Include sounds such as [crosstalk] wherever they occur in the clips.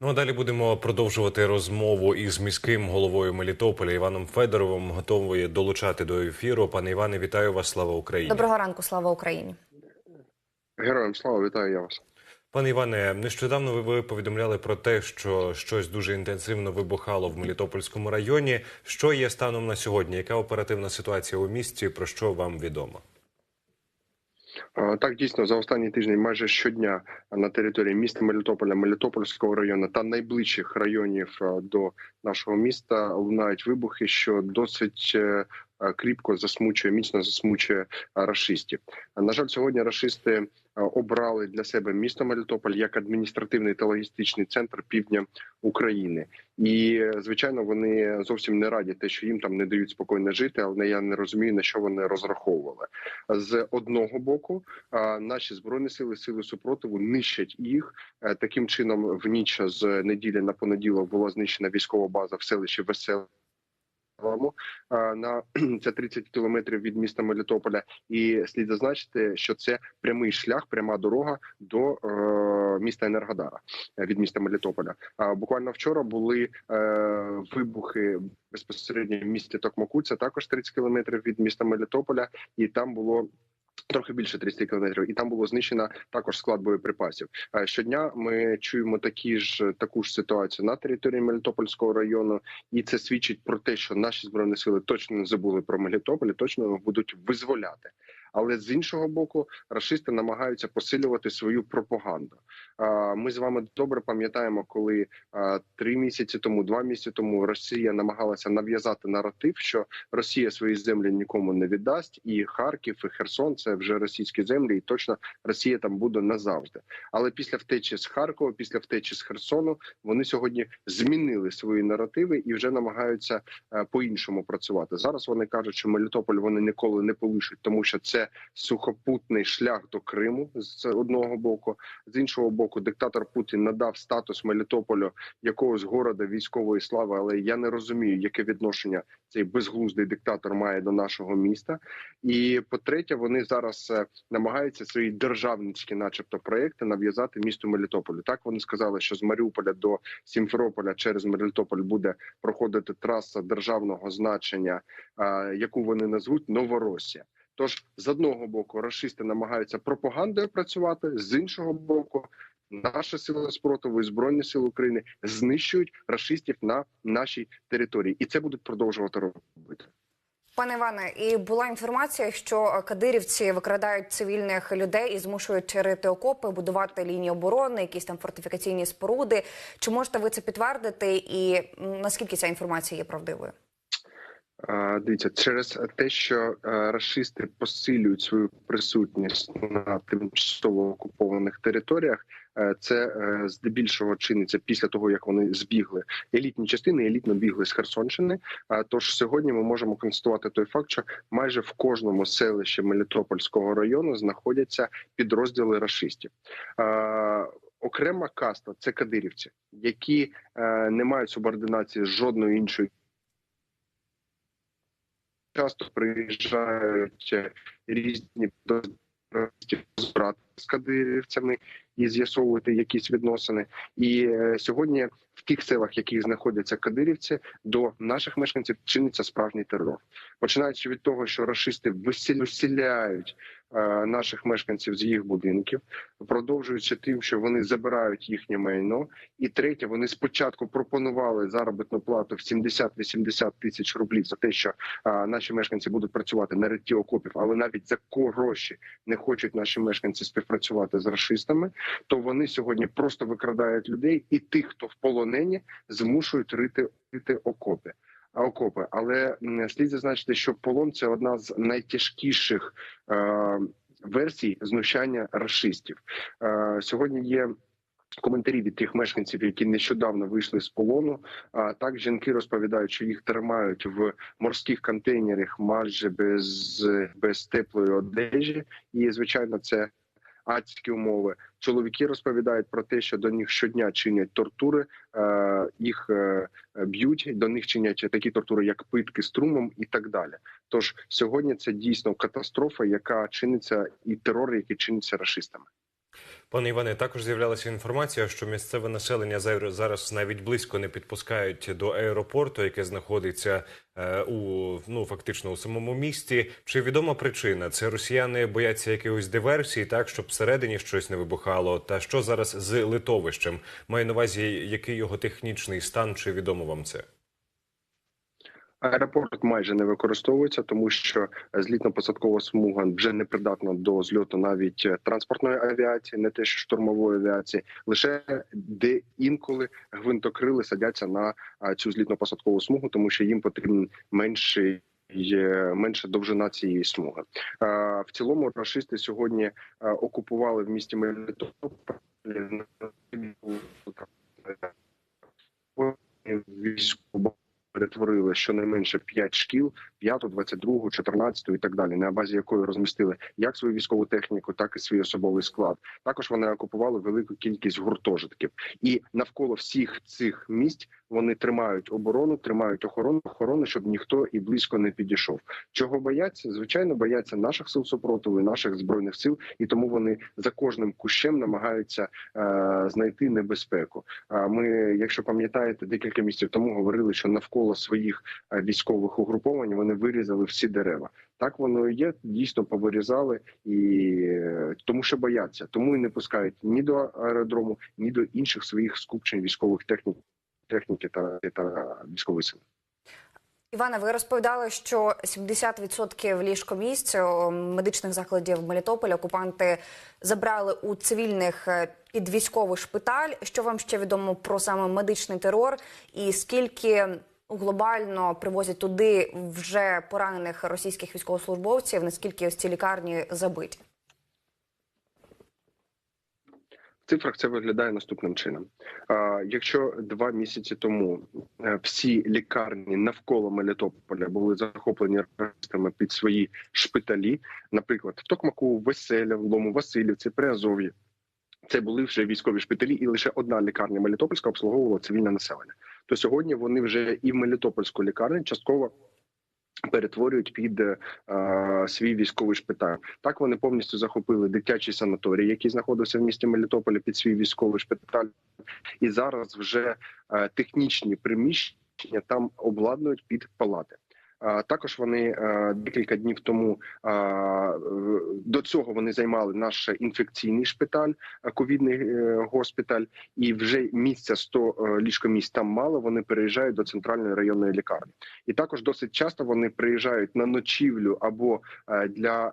Ну а далі будемо продовжувати розмову із міським головою Мелітополя Іваном Федоровим. Готовий долучати до ефіру. Пане Іване, вітаю вас! Слава Україні! Доброго ранку, слава Україні. Героям слава вітаю я вас. Пане Іване, нещодавно ви- ви повідомляли про те, що щось дуже інтенсивно вибухало в Мелітопольському районі. Що є станом на сьогодні? Яка оперативна ситуація у місті? Про що вам відомо? Так, дійсно, за останні тижні майже щодня на території міста Мелітополя, Мелітопольського району та найближчих районів до нашого міста лунають вибухи, що досить е, кріпко засмучує, міцно засмучує е, рашистів. Е, На жаль, сьогодні рашисти е, обрали для себе місто Мелітополь як адміністративний та логістичний центр півдня України. І е, звичайно, вони зовсім не раді те, що їм там не дають спокійно жити, але я не розумію на що вони розраховували. З одного боку, наші збройні сили, сили супротиву нищать їх Е, таким чином. В ніч з неділі на понеділок була знищена військова база в селищі Веселому. А, На [clears throat] це 30 кілометрів від міста Мелітополя, і слід зазначити, що це прямий шлях, пряма дорога до е, міста Енергодара е, від міста Мелітополя. А буквально вчора були е, вибухи безпосередньо в місті Токмакуця, також 30 кілометрів від міста Мелітополя, і там було. Трохи більше 30 кілометрів, і там було знищено також склад боєприпасів. Е, Щодня ми чуємо такі ж таку ж ситуацію на території Мелітопольського району, і це свідчить про те, що наші збройні сили точно не забули про Мелітополь, точно будуть визволяти. Але з іншого боку, рашисти намагаються посилювати свою пропаганду. Ми з вами добре пам'ятаємо, коли три місяці тому, два місяці тому, Росія намагалася нав'язати наратив, що Росія свої землі нікому не віддасть, і Харків, і Херсон це вже російські землі, і точно Росія там буде назавжди. Але після втечі з Харкова, після втечі з Херсону, вони сьогодні змінили свої наративи і вже намагаються е, по-іншому працювати. Зараз вони кажуть, що Мелітополь вони ніколи не полишать, тому що це сухопутний шлях до Криму з одного боку. З іншого боку, диктатор Путін надав статус Мелітополю якогось города військової слави. Але я не розумію, яке відношення цей безглуздий диктатор має до нашого міста. І по-третє, вони зараз е, намагаються свої державницькі, начебто, проекти нав'язати місту Мелітополю. Так вони сказали, що з Маріуполя до Сімферополя через Мелітополь буде проходити траса державного значення, яку вони назвуть Новоросія. Тож з одного боку рашисти намагаються пропагандою працювати, з іншого боку, наші сили спротиву і збройні сили України знищують рашистів на нашій території, і це будуть продовжувати робити. Пане Іване, і була інформація, що кадирівці викрадають цивільних людей і змушують рити окопи, будувати лінії оборони, якісь там фортифікаційні споруди. Чи можете ви це підтвердити? І наскільки ця інформація є правдивою? Дивіться, через те, що е, рашисти посилюють свою присутність на тимчасово окупованих територіях, е, це е, здебільшого чиниться після того, як вони збігли елітні частини, елітно бігли з Херсонщини. Тож сьогодні ми можемо констатувати той факт, що майже в кожному селищі Мелітопольського району знаходяться підрозділи рашистів. А, Окрема каста це кадирівці, які не мають субординації з жодною іншою часто приїжджають е, різні збирати з кадирівцями і з'ясовувати якісь відносини. І е, сьогодні в тих селах, в яких знаходяться кадирівці, до наших мешканців чиниться справжній терор. Починаючи від того, що рашисти висіл- виселяють е, наших мешканців з їх будинків, продовжуючи тим, що вони забирають їхнє майно. І третє, вони спочатку пропонували заробітну плату в 70-80 тисяч рублів за те, що наші мешканці будуть працювати на ритті окопів, але навіть за гроші не хочуть наші мешканці співпрацювати з расистами. То вони сьогодні просто викрадають людей, і тих, хто в полонені, змушують рити, рити окопи. Окопи, але слід зазначити, що полон це одна з найтяжкіших е, версій знущання расистів. Е, сьогодні є коментарі від тих мешканців, які нещодавно вийшли з полону. А так жінки розповідають, що їх тримають в морських контейнерах майже без, без теплої одежі, і звичайно, це. Адські умови чоловіки розповідають про те, що до них щодня чинять тортури, е, їх е, б'ють. До них чинять такі тортури, як питки струмом, і так далі. Тож сьогодні це дійсно катастрофа, яка чиниться, і терор, який чиниться рашистами. Пане Іване, також з'являлася інформація, що місцеве населення зараз навіть близько не підпускають до аеропорту, яке знаходиться е, у ну фактично у самому місті. Чи відома причина? Це росіяни бояться якихось диверсій, так щоб всередині щось не вибухало. Та що зараз з литовищем? Маю на увазі, який його технічний стан, чи відомо вам це? Аеропорт майже не використовується, тому що злітно-посадкова смуга вже не придатна до зльоту навіть е, транспортної авіації, не те що штурмової авіації. Лише де інколи гвинтокрили садяться на цю злітно-посадкову смугу, тому що їм потрібен менший. Є менша довжина цієї смуги. В цілому рашисти сьогодні окупували в місті Мелітополь військову перетворили щонайменше 5 шкіл, 5, 22, 14 і так далі, на базі якої розмістили як свою військову техніку, так і свій особовий склад. Також вони окупували велику кількість гуртожитків, і навколо всіх цих місць вони тримають оборону, тримають охорону, охорону, щоб ніхто і близько не підійшов. Чого бояться? Звичайно, бояться наших сил супротиву, наших збройних сил, і тому вони за кожним кущем намагаються е, знайти небезпеку. А ми, якщо пам'ятаєте, декілька місяців тому говорили, що навколо своїх е, військових угруповань вони вирізали всі дерева. Так воно і є. Дійсно повирізали і е, тому, що бояться, тому і не пускають ні до аеродрому, ні до інших своїх скупчень військових технік, техніки та, та військової сили. Іване, ви розповідали, що 70% ліжкомісць медичних закладів Мелітополя окупанти забрали у цивільних е, під військовий шпиталь. Що вам ще відомо про саме медичний терор? І скільки глобально привозять туди вже поранених російських військовослужбовців? Наскільки ось ці лікарні забиті? Цифрах це виглядає наступним чином. Якщо два місяці тому е, всі лікарні навколо Мелітополя були захоплені расистами під свої шпиталі, наприклад, в Токмаку, Веселя, Лому, Васильівці, Приазов'ї, це були вже військові шпиталі, і лише одна лікарня Мелітопольська обслуговувала цивільне населення. То сьогодні вони вже і в Мелітопольську лікарню частково перетворюють під е, свій військовий шпиталь. Так вони повністю захопили дитячий санаторій, який знаходився в місті Мелітополі під свій військовий шпиталь, і зараз вже е, технічні приміщення там обладнують під палати. Також вони е, декілька днів тому до цього вони займали наш інфекційний шпиталь, е, ковідний е, госпіталь, і вже місця 100 е, ліжкомісць там мало. Вони переїжджають до центральної районної лікарні, і також досить часто вони приїжджають на ночівлю або для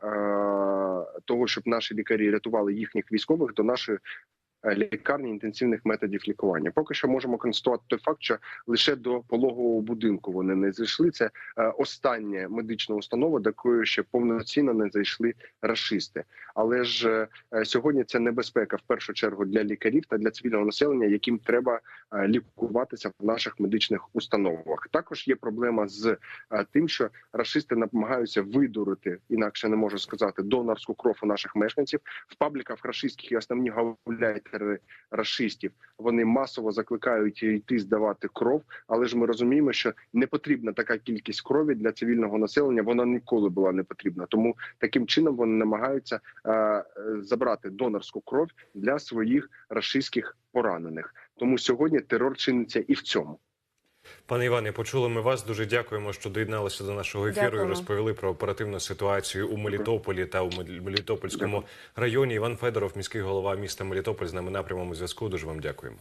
того, щоб наші лікарі рятували їхніх військових до нашої. Е, Лікарні інтенсивних методів лікування. Поки що можемо констатувати той факт, що лише до пологового будинку вони не зайшли. Це е, остання медична установа, до якої ще повноцінно не зайшли рашисти. Але ж е, сьогодні це небезпека в першу чергу для лікарів та для цивільного населення, яким треба лікуватися в наших медичних установах. Також є проблема з тим, що рашисти намагаються видурити, інакше не можу сказати, донорську кров у наших мешканців в пабліках рашистських і основні гауляйтери расистів. Вони масово закликають йти здавати кров, але ж ми розуміємо, що не потрібна така кількість крові для цивільного населення. Вона ніколи була не потрібна. Тому таким чином вони намагаються е, забрати донорську кров для своїх рашистських поранених. Тому сьогодні терор чиниться і в цьому. Пане Іване, почули ми вас. Дуже дякуємо, що доєдналися до нашого ефіру Дякую. і розповіли про оперативну ситуацію у Мелітополі та у Мел- Мелітопольському районі. Іван Федоров, міський голова міста Мелітополь, з нами на прямому зв'язку. Дуже вам дякуємо.